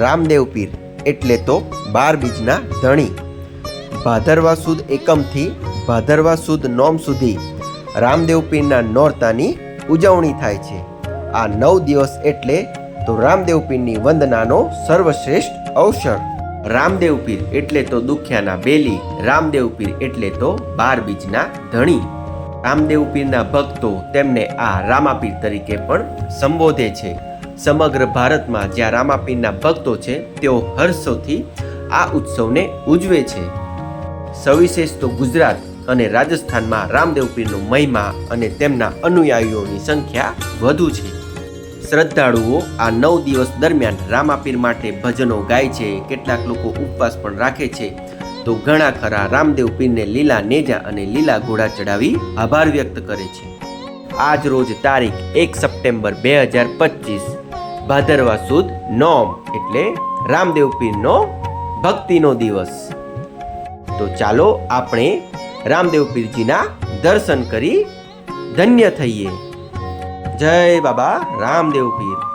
રામદેવ પીર, એટલે તો બાર બીજના ધણી. ભાદરવા સુદ એકમથી ભાદરવા સુદ નોમ સુધી રામદેવ પીરના નોરતાની ઉજવણી થાય છે. આ નવ દિવસ એટલે તો રામદેવ પીરની વંદનાનો સર્વશ્રેષ્ઠ અવસર. રામદેવ પીર એટલે તો દુખ્યાના બેલી, રામદેવ પીર એટલે તો બાર બીજના ધણી. રામદેવ પીરના ભક્તો તેમને આ રામાપીર તરીકે પણ સંબોધે છે. સમગ્ર ભારતમાં જ્યાં રામાપીરના ભક્તો છે, તેઓ હર્ષોથી આ ઉત્સવને ઉજવે છે. સવિશેષ તો ગુજરાત અને રાજસ્થાનમાં રામદેવ પીરનો મહિમા અને તેમના અનુયાયીઓની સંખ્યા વધુ છે. શ્રદ્ધાળુઓ આ નવ દિવસ દરમિયાન રામાપીર માટે ભજનો ગાય છે, કેટલાક લોકો ઉપવાસ પણ રાખે છે. તો ઘણા ખરા રામદેવ પીરને લીલા નેજા અને લીલા ઘોડા ચડાવી આભાર વ્યક્ત કરે છે. આજ રોજ તારીખ એક સપ્ટેમ્બર બે હજાર પચીસ. ભાદરવા સુદ નોમ એટલે રામદેવ પીરનો ભક્તિનો દિવસ. તો ચાલો આપણે રામદેવ પીરજીના દર્શન કરી ધન્ય થઈએ. જય બાબા રામદેવ પીર.